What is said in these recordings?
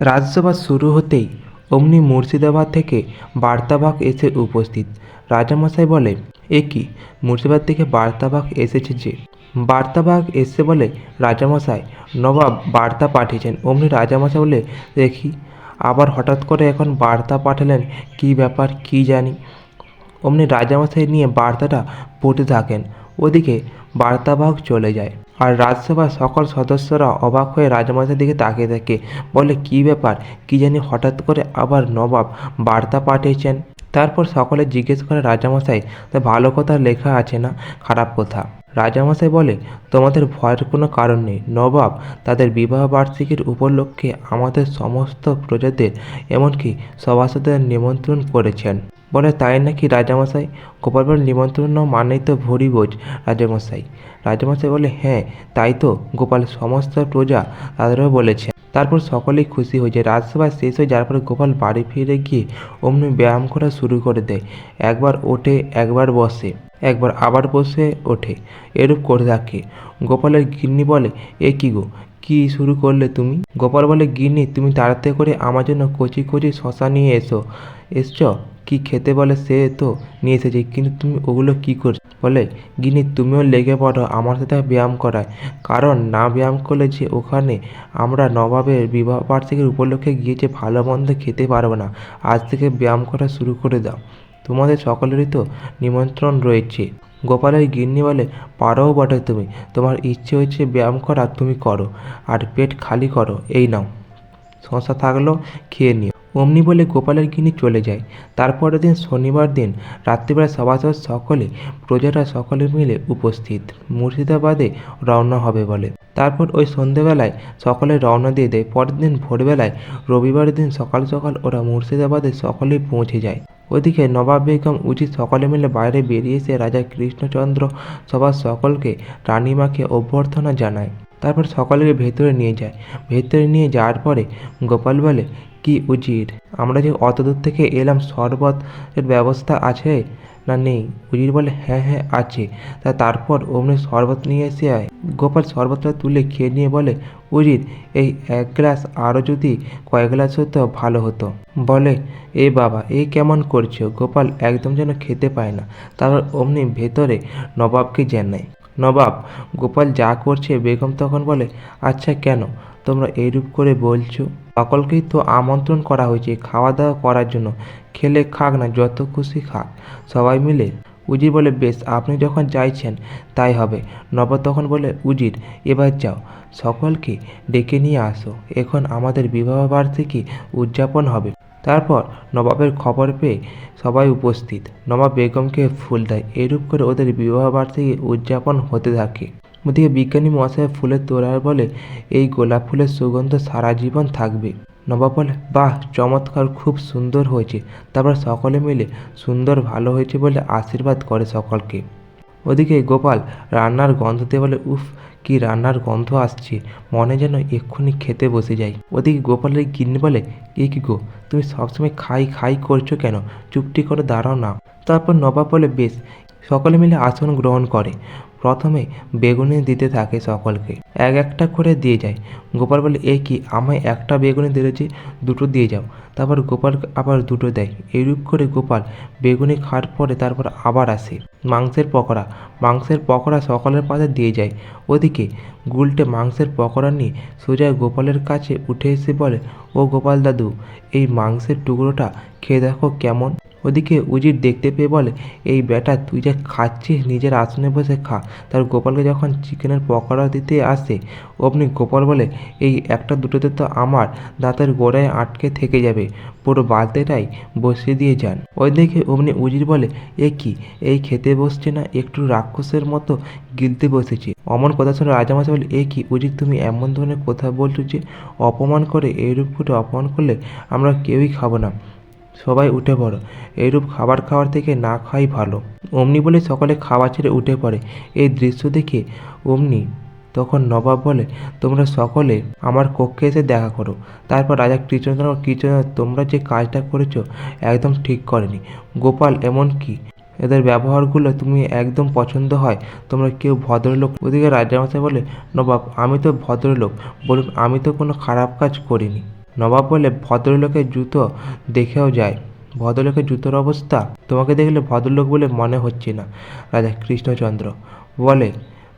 রাজসভা শুরু হতেই অমনি মুর্শিদাবাদ থেকে বার্তাবাহক এসে উপস্থিত। রাজামশাই বলে, এ কি? মুর্শিদাবাদ থেকে বার্তাবাহক এসেছে যে? বার্তাবাহক এসে বলে রাজামশাই নবাব বার্তা পাঠিয়েছেন। অমনি রাজামশাই বলে, দেখি, আবার হঠাৎ করে এখন বার্তা পাঠালেন, কী ব্যাপার, কী জানি? অমনি রাজামশাই নিয়ে বার্তাটা পড়তে থাকেন। ওদিকে বার্তাবাহক চলে যায়। আর রাজসভার সকল সদস্যরা অবাক হয়ে রাজামশাইয়ের দিকে তাকিয়ে থাকে। বলে, কী ব্যাপার? কী জানি হঠাৎ করে আবার নবাব বার্তা পাঠিয়েছেন? তারপর সকলে জিজ্ঞেস করে, রাজামশাই, তা ভালো কথা লেখা আছে না? খারাপ কথা। রাজামশাই বলে, তোমাদের ভয়ের কোনো কারণ নেই। নবাব তাদের বিবাহ বার্ষিকীর উপলক্ষে আমাদের সমস্ত প্রজাদের, এমনকি সভাসদের নিমন্ত্রণ করেছেন। বলে তাই নাকি রাজামশাই গোপাল বলে নিমন্ত্রণ মানেই তো ভরি বোঝ রাজামশাই। রাজামশাই বলে হ্যাঁ তাই তো গোপাল সমস্ত প্রজা তাদেরও বলেছে তারপর সকলেই খুশি হয়ে যায়। রাজসভা শেষ হয়ে যাওয়ার পরে গোপাল বাড়ি ফিরে গিয়ে অমনি ব্যায়াম করা শুরু করে দেয়। একবার ওঠে, একবার বসে, একবার আবার বসে ওঠে। এরূপ করে থাকে। গোপালের গিন্নি বলে, এ কি গো কি শুরু করলে তুমি? গোপাল বলে, গিন্নি, তুমি তাড়াতাড়ি করে আমার জন্য কচি কচি শশা নিয়ে এসো। এসছ? কি খেতে বলে সে তো নিয়ে এসেছে, কিন্তু তুমি ওগুলো কি করছ? বলে গিনি তুমিও লেগে পড়ো, আমার সাথে ব্যায়াম করায়। কারণ না ব্যায়াম করলে যে ওখানে আমরা নবাবের বিবাহ বার্ষিকীর উপলক্ষে গিয়ে যে ভালো মন্দ খেতে পারব না, আজ থেকে ব্যায়াম করা শুরু করে দাও। তোমাদের সকলেরই তো নিমন্ত্রণ রয়েছে। গোপালের গিন্নি বলে পারোও বটে তুমি, তোমার ইচ্ছে হচ্ছে ব্যায়াম করা, তুমি করো, আর পেট খালি করো, এই নাও। শশা থাকল, খেয়ে নিও। অমনি বলে গোপালের গিনি চলে যায়। তারপরের দিন শনিবার দিন, রাত্রিবেলা সভাসদ সকলে, প্রজারা সকলে মিলে উপস্থিত। মুর্শিদাবাদে রওনা হবে বলে। তারপর ওই সন্ধেবেলায় সকলে রওনা দিয়ে দেয়। পরের দিন ভোরবেলায় রবিবার দিন সকাল সকাল ওরা মুর্শিদাবাদে সকলেই পৌঁছে যায়। ওদিকে নবাব বেগম উচিত সকলে মিলে বাইরে বেরিয়ে এসে রাজা কৃষ্ণচন্দ্র সবার সকলকে রানীমাকে অভ্যর্থনা জানায়। তারপর সকলকে ভেতরে নিয়ে যায়। ভেতরে নিয়ে যাওয়ার পরে গোপাল বলে, কি উজির? আমরা যে অত দূর থেকে এলাম, শরবতের ব্যবস্থা আছে না নেই। উজির বলে হ্যাঁ হ্যাঁ আছে। তা তারপর অমনি শরবত নিয়ে এসে আয়। গোপাল শরবতটা তুলে খেয়ে নিয়ে বলে, উজির, এই এক গ্লাস আরও যদি কয়েক গ্লাস হতো, ভালো হতো। বলে, এ বাবা এই কেমন করছ? গোপাল একদম যেন খেতে পায় না। তারপর অমনি ভেতরে নবাবকে জানায়, নবাব, গোপাল যা করছে, বেগম তখন বলে আচ্ছা কেন? তোমরা এইরূপ করে বলছো। সকলকেই তো আমন্ত্রণ করা হয়েছে খাওয়া দাওয়া করার জন্য। খেলে খাক না, যত খুশি খাক। সবাই মিলে উজির বলে, বেশ, আপনি যখন চাইছেন তাই হবে। নবাব তখন বলে, উজির, এবার যাও। সকলকে ডেকে নিয়ে আসো। এখন আমাদের বিবাহ বার্ষিকী উদযাপন হবে। তারপর নবাবের খবর পেয়ে সবাই উপস্থিত। নবাব বেগমকে ফুল দেয়। এরূপ করে ওদের বিবাহ বার্ষিকী উদযাপন হতে থাকে। ওদিকে বিজ্ঞানী মহাশয় ফুলের তোড়ার বলে এই গোলাপ ফুলের সুগন্ধ সারা জীবন থাকবে। নবাব বলে, বাহ, চমৎকার, খুব সুন্দর হয়েছে। তারপর সকলে মিলে সুন্দর, ভালো হয়েছে বলে আশীর্বাদ করে সকলকে। ওদিকে গোপাল রান্নার গন্ধ দিয়ে বলে, উফ, কি রান্নার গন্ধ আসছে। মনে যেন এক্ষুনি খেতে বসে যাই। ওদিকে গোপালের গিন্নি বলে, এ কি গো, তুমি সবসময় খাই খাই করছ কেন? চুপটি করে দাঁড়াও না। তারপর নবাব বলে, বেশ, সকলে মিলে আসন গ্রহণ করে। প্রথমে বেগুনি দিতে থাকে সকলকে, এক একটা করে দিয়ে যায়। গোপাল বলে, এ কি, আমায় একটা বেগুনি দিয়েছে দুটো দিয়ে যাও? তারপর গোপাল আবার দুটো দেয়। এইরূপ করে গোপাল বেগুনি খাওয়ার পরে তারপর আবার আসে। মাংসের পকোড়া মাংসের পকোড়া সকলের পাশে দিয়ে যায়। ওদিকে গুলটে মাংসের পকোড়া নিয়ে সোজা গোপালের কাছে উঠে এসে বলে, ও গোপাল দাদু, এই মাংসের টুকরোটা খেয়ে দেখো কেমন? ওদিকে উজির দেখতে পেয়ে বলে, এই বেটা, তুই যা খাচ্ছিস, নিজের আসনে বসে খা। তার গোপালকে যখন চিকেনের পকোড়া দিতে আসে, অমনি গোপাল বলে, এই একটা দুটোতে তো আমার দাঁতের গোড়ায় আটকে থেকে যাবে, পুরো বালতিটাই বসিয়ে দিয়ে যান। ওই দেখে অমনি উজির বলে, এ কি, এই খেতে বসছে না, একটু রাক্ষসের মতো গিলতে বসেছে। অমন কথা শুনে রাজামশাই বলে, এ কি, উজির, তুমি এমন ধরনের কথা বলছো যে, অপমান করে এইরূপ করে অপমান করলে আমরা কেউই খাব না। সবাই উঠে পড়ো। এইরূপ খাবার খাওয়ার থেকে না খাই ভালো। অমনি বলে সকলে খাওয়া ছেড়ে উঠে পড়ে। এই দৃশ্য দেখে অমনি তখন নবাব বলে, তোমরা সকলে আমার কক্ষে এসে দেখা করো। তারপর রাজা কৃষ্ণচন্দ্র কৃষ্ণচন্দ্র, তোমরা যে কাজটা করেছ একদম ঠিক করেনি। গোপাল, এমন কি? এদের ব্যবহারগুলো তুমি একদম পছন্দ হয়? তোমরা কেউ ভদ্রলোক? ওদিকে রাজামশাই বলে, নবাব, আমি তো ভদ্রলোক। বলুন, আমি তো কোনো খারাপ কাজ করিনি। নবাব বলে ভদ্রলোকের জুতো দেখেও যায়। ভদ্রলোকের জুতোর অবস্থা? তোমাকে দেখলে ভদ্রলোক বলে মনে হচ্ছে না। রাজা কৃষ্ণচন্দ্র বলে,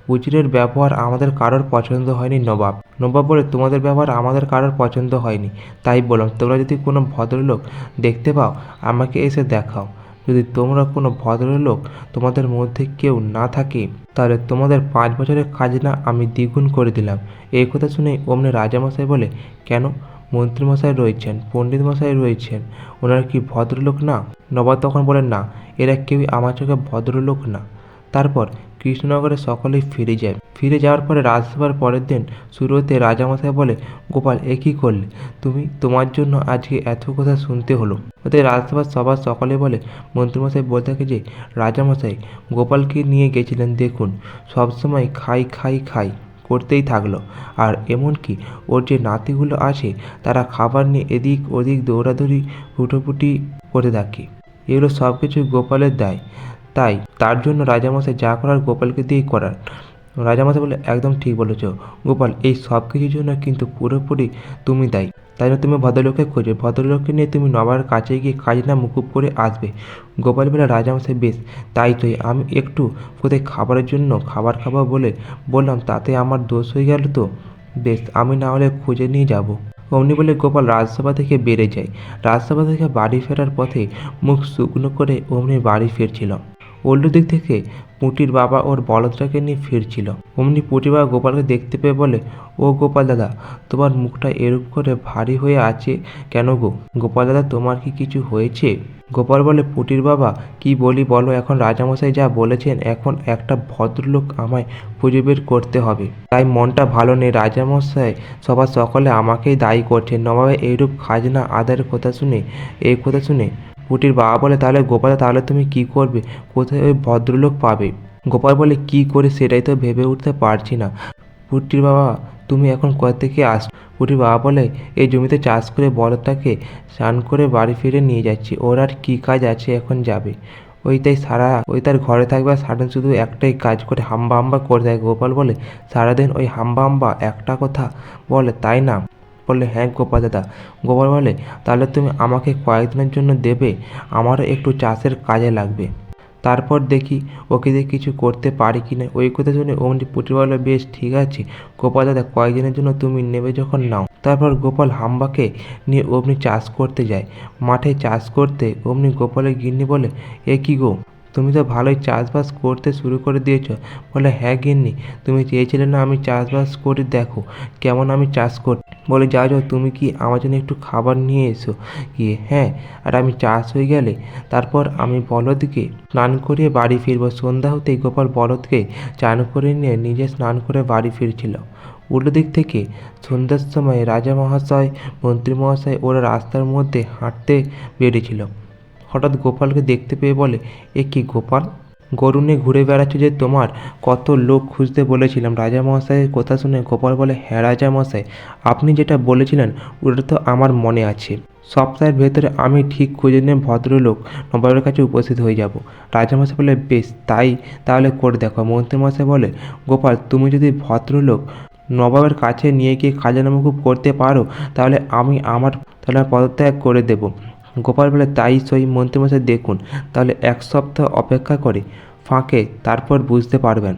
উজিরের ব্যবহার আমাদের কারোর পছন্দ হয়নি নবাব। নবাব বলে, তোমাদের ব্যবহার আমাদের কারোর পছন্দ হয়নি। তাই বললাম, তোমরা যদি কোনো ভদ্রলোক দেখতে পাও, আমাকে এসে দেখাও। যদি তোমরা কোনো ভদ্রলোক তোমাদের মধ্যে কেউ না থাকে, তাহলে তোমাদের পাঁচ বছরের খাজনা আমি দ্বিগুণ করে দিলাম। এই কথা শুনে অমনি রাজামশাই বলে, কেন? মন্ত্রীমশাই রয়েছেন পণ্ডিত মশাই রয়েছেন। ওনারা কি ভদ্রলোক না? নবাব তখন বলেন, না, এরা কেউই আমার চোখে ভদ্রলোক না। তারপর কৃষ্ণনগরে সকলেই ফিরে যায়। ফিরে যাওয়ার পরে রাজসভার পরের দিন শুরু হতে রাজামশাই বলে, গোপাল, এ কী করলে? তুমি তোমার জন্য আজকে এত কথা শুনতে হলো। ওতে রাজসভার সবার সকলে বলে, মন্ত্রীমশাই বলে থাকে যে, রাজামশাই, গোপালকে নিয়ে গেছিলেন দেখুন, সবসময় খাই খাই খাই। করতেই থাকল। আর এমনকি ওর যে নাতিগুলো আছে, তারা খাবার নিয়ে এদিক ওদিক দৌড়াদৌড়ি, ফুটোফুটি করে থাকে। এগুলো সব কিছু গোপালের দায়। তাই তার জন্য রাজামশাই যা করার গোপালকে দিয়েই করার। রাজামশাই বলে একদম ঠিক বলেছ। গোপাল, এই সব কিছুর জন্য কিন্তু পুরোপুরি তুমি দায়ী। তাই জন্য তুমি ভদ্রলোককে খোঁজো। ভদ্রলোককে নিয়ে তুমি নবার কাছে গিয়ে খাজনা মুকুব করে আসবে গোপাল বলে রাজামশাই বেশ, তাই তো। আমি একটু কোথায় খাবারের জন্য খাবার খাব বলে বললাম, তাতে আমার দোষ হয়ে গেল তো। বেশ, আমি না হলে খুঁজে নিয়ে যাব অমনি বলে গোপাল রাজসভা থেকে বেড়ে যায়। রাজসভা থেকে বাড়ি ফেরার পথে মুখ শুকনো করে অমনি বাড়ি ফিরছিল। দিক থেকে পুঁটির বাবা ওর বলদটাকে নিয়ে ফিরছিল। অমনি পুঁটির বাবা গোপালকে দেখতে পেয়ে বলে, ও গোপাল দাদা, তোমার মুখটা এরূপ করে ভারী হয়ে আছে কেন গো? গোপাল দাদা, তোমার কি কিছু হয়েছে? গোপাল বলে, পুটির বাবা, কি বলি বলো, এখন রাজামশাই যা বলেছেন, এখন একটা ভদ্রলোক আমায় খুঁজে বের করতে হবে। তাই মনটা ভালো নেই, রাজামশাই, সবার সকলে আমাকেই দায়ী করছেন। নবাবে এইরূপ খাজনা আদায়ের কথা শুনে, এই কথা শুনে পুটির বাবা বলে, তাহলে গোপাল তাহলে তুমি কি করবে? কোথায় ওই ভদ্রলোক পাবে? গোপাল বলে, কি করে সেটাই তো ভেবে উঠতে পারছি না। পুটির বাবা, তুমি এখন কোথা থেকে আস পুটির বাবা বলে, এই জমিতে চাষ করে বলদটাকে স্নান করে বাড়ি ফিরে নিয়ে যাচ্ছি। ওর আর কী কাজ আছে, এখন যাবে। ওই তাই সারা, ওই তার ঘরে থাকবে, আর সারাদিন শুধু একটাই কাজ করে হাম্বা হাম্বা করে থাকে। গোপাল বলে, সারাদিন ওই হাম্বা হাম্বা একটা কথা বলে, তাই না? বললে হ্যাঁ গোপাল দাদা, গোপাল বলে, তাহলে তুমি আমাকে কয়েকদিনের জন্য দেবে, আমারও একটু চাষের কাজে লাগবে। তারপর দেখি ওকে দিয়ে কিছু করতে পারি কি না। ওই কথা শুনে অমনি পুটি বলে, বেশ, ঠিক আছে, গোপাল দাদা, কয়েকদিনের জন্য তুমি নেবে যখন নাও। তারপর গোপাল হাম্বাকে নিয়ে অমনি চাষ করতে যায়। মাঠে চাষ করতে অমনি গোপালের গিন্নি বলে, এ কি গো, তুমি তো ভালোই চাষবাস করতে শুরু করে দিয়েছ। বলে হ্যাঁ গিন্নি, তুমি চেয়েছিলে না আমি চাষবাস করে, দেখো কেমন আমি চাষ করি বলে, যাও যাও, তুমি কি আমার জন্য একটু খাবার নিয়ে এসো? গিয়ে হ্যাঁ। আর আমি চাষ হয়ে গেলে? তারপর আমি বলদকে স্নান করিয়ে বাড়ি ফিরবো। সন্ধ্যা হতেই গোপাল বলদকে চান করে নিয়ে নিজে স্নান করে বাড়ি ফিরছিল। উল্টো দিক থেকে সন্ধ্যার সময় রাজা মহাশয়, মন্ত্রী মহাশয় ওরা রাস্তার মধ্যে হাঁটতে বেরিয়েছিল। হঠাৎ গোপালকে দেখতে পেয়ে বলে, এ কি গোপাল? গরু নিয়ে ঘুরে বেড়াচ্ছ যে তোমার? কত লোক খুঁজতে বলেছিলাম। রাজা মহাশয়ের কথা শুনে গোপাল বলে হ্যাঁ রাজা মহাশয় আপনি যেটা বলেছিলেন, ওটা তো আমার মনে আছে। সপ্তাহের ভেতরে আমি ঠিক খুঁজে নিয়ে ভদ্রলোক নবাবের কাছে উপস্থিত হয়ে যাব। রাজামশাই বলে, বেশ, তাই তাহলে করে দেখো। মন্ত্রীমশাই বলে, গোপাল, তুমি যদি ভদ্রলোক নবাবের কাছে নিয়ে গিয়ে খাজানা মুকুব করতে পারো, তাহলে আমি আমার, তাহলে পদত্যাগ করে দেব। গোপাল বলে তাই সই মন্ত্রীমশাই দেখুন, তাহলে এক সপ্তাহ অপেক্ষা করে ফাঁকে তারপর বুঝতে পারবেন।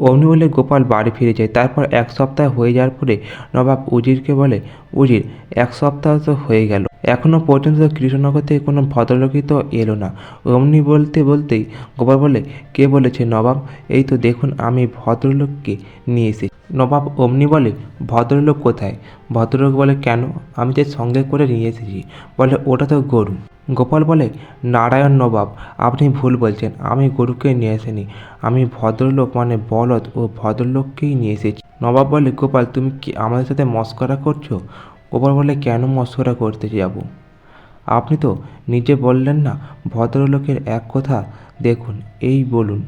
অমনি বলে গোপাল বাড়ি ফিরে যায়, তারপর এক সপ্তাহ হয়ে যাওয়ার পরে নবাব উজিরকে বলে, উজির, এক সপ্তাহ তো হয়ে গেল। এখনও পর্যন্ত কৃষ্ণনগর থেকে কোনো ভদ্রলোকই তো এলো না। অমনি বলতে বলতেই গোপাল বলে, কে বলেছে নবাব? এই তো দেখুন আমি ভদ্রলোককে নিয়ে এসেছি। নবাব অমনি বলে, ভদ্রলোক কোথায়? ভদ্রলোক বলে, কেন? আমি যে সঙ্গে করে নিয়ে এসেছি। বলে, ওটা তো গরু। গোপাল বলে, নারায়ণ নবাব, আপনি ভুল বলছেন। আমি গরুকে নিয়ে আসিনি। আমি ভদ্রলোক মানে বলদ ও ভদ্রলোককেই নিয়ে এসেছি। নবাব বলে, গোপাল, তুমি কি আমাদের সাথে মস্করা করছ? গোপাল বলে কেন মস্করা করতে যাব? আপনি তো নিজে বললেন না, ভদ্রলোকের এক কথা দেখুন, এই বলুন।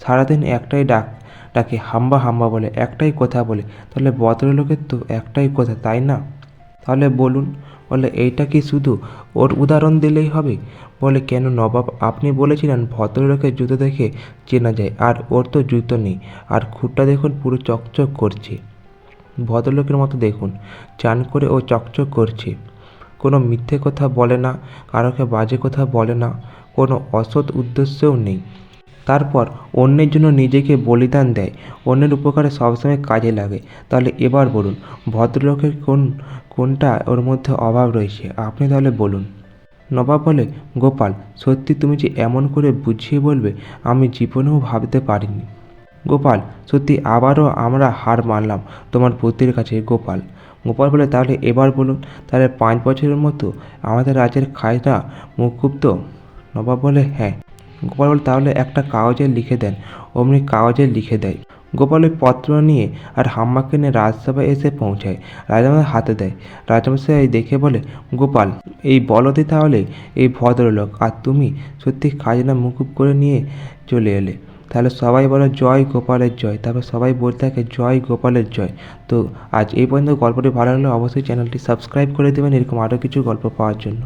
সারাদিন একটাই ডাক, ডাকে, হাম্বা হাম্বা বলে, একটাই কথা বলে। তাহলে ভদ্রলোকের তো একটাই কথা, তাই না? তাহলে বলুন বলে এইটা কি শুধু ওর উদাহরণ দিলেই হবে? বলে, কেন নবাব, আপনি বলেছিলেন ভদ্রলোকের জুতো দেখে চেনা যায়, আর ওর তো জুতো নেই, আর খুঁটটা দেখুন পুরো চকচক করছে। ভদ্রলোকের মতো দেখুন, চান করে ও চকচক করছে। কোনো মিথ্যে কথা বলে না, কারোকে বাজে কথা বলে না, কোনো অসৎ উদ্দেশ্যও নেই। তারপর অন্যের জন্য নিজেকে বলিদান দেয়, অন্যের উপকারে সবসময় কাজে লাগে। তাহলে এবার বলুন, ভদ্রলোকের কোন, কোনটা ওর মধ্যে অভাব রয়েছে? আপনি তাহলে বলুন। নবাব বলে, গোপাল, সত্যি তুমি যে এমন করে বুঝিয়ে বলবে, আমি জীবনেও ভাবতে পারিনি। গোপাল, সত্যি আবারও আমরা হার মানলাম তোমার বুদ্ধির কাছে, গোপাল। গোপাল বলে, তাহলে এবার বলুন, তাহলে পাঁচ বছরের মতো আমাদের রাজ্যের খাজনা মুকুব তো নবাব বলে হ্যাঁ। গোপাল বলে, তাহলে একটা কাগজে লিখে দেন, অমনি কাগজে লিখে দেয়। গোপাল ওই পত্র নিয়ে আর হাম্মাকে নিয়ে রাজসভায় এসে পৌঁছায় রাজামশাই হাতে দেয়। রাজামশাই দেখে বলে, গোপাল, এই বলদই তাহলে এই ভদ্রলোক, আর তুমি সত্যি খাজনা মুকুব করে নিয়ে চলে এলে। তাহলে সবাই বলে জয় গোপালের জয়, তারপর সবাই বলতে থাকে জয় গোপালের জয়। তো আজ এই পর্যন্ত গল্পটি ভালো লাগলে অবশ্যই চ্যানেলটি সাবস্ক্রাইব করে দেবেন, এরকম আরও কিছু গল্প পাওয়ার জন্য।